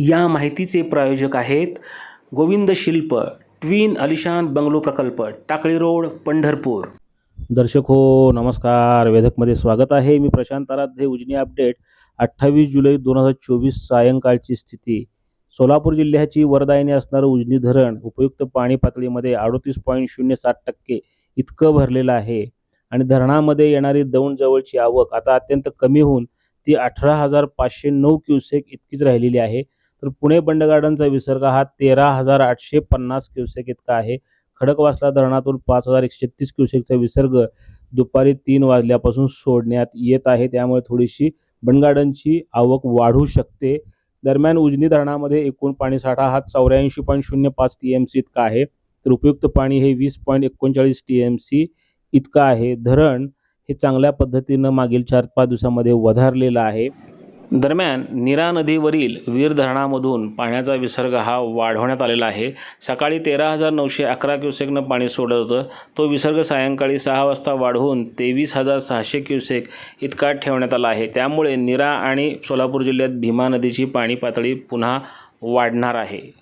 या माहितीचे प्रायोजक आहेत गोविंद शिल्प ट्विन अलिशान बंगलो प्रकल्प टाकळी रोड पंढरपूर. दर्शक हो नमस्कार. वेधकमध्ये स्वागत आहे. मी प्रशांत आराध्य उजनी अपडेट. अठ्ठावीस जुलै दोन हजार चोवीस सायंकाळची स्थिती. सोलापूर जिल्ह्याची वरदायिनी असणारं उजनी धरण उपयुक्त पाणी पातळीमध्ये अडोतीस पॉईंट शून्य सात टक्के इतकं भरलेलं आहे. आणि धरणामध्ये येणारी दौंड जवळची आवक आता अत्यंत कमी होऊन ती अठरा हजार पाचशे नऊ क्युसेक इतकीच राहिलेली आहे. तर पुणे बंड गार्डनचा विसर्ग हा तेरा हजार आठशे पन्नास क्युसेक इतका आहे. खडकवासला धरणातून पाच हजार एकशे छत्तीस क्युसेकचा विसर्ग दुपारी तीन वाजल्यापासून सोडण्यात येत आहे. त्यामुळे थोडीशी बंडगार्डनची आवक वाढू शकते. दरम्यान उजनी धरणामध्ये एकूण पाणीसाठा हा चौऱ्याऐंशी पॉईंट शून्य पाच टी एम सी इतका आहे. तर उपयुक्त पाणी हे वीस पॉईंट एकोणचाळीस टी एम सी इतकं आहे. धरण हे चांगल्या पद्धतीनं मागील चार पाच दिवसामध्ये वधारलेलं आहे. दरम्यान नीरा नदीवरील वीर धरणामधून पाण्याचा विसर्ग हा वाढवण्यात आलेला आहे. सकाळी तेरा हजार नऊशे अकरा क्युसेकनं पाणी सोडत होतं. तो विसर्ग सायंकाळी सहा वाजता वाढवून तेवीस हजार सहाशे क्युसेक इतका ठेवण्यात आला आहे. त्यामुळे नीरा आणि सोलापूर जिल्ह्यात भीमा नदीची पाणी पातळी पुन्हा वाढणार आहे.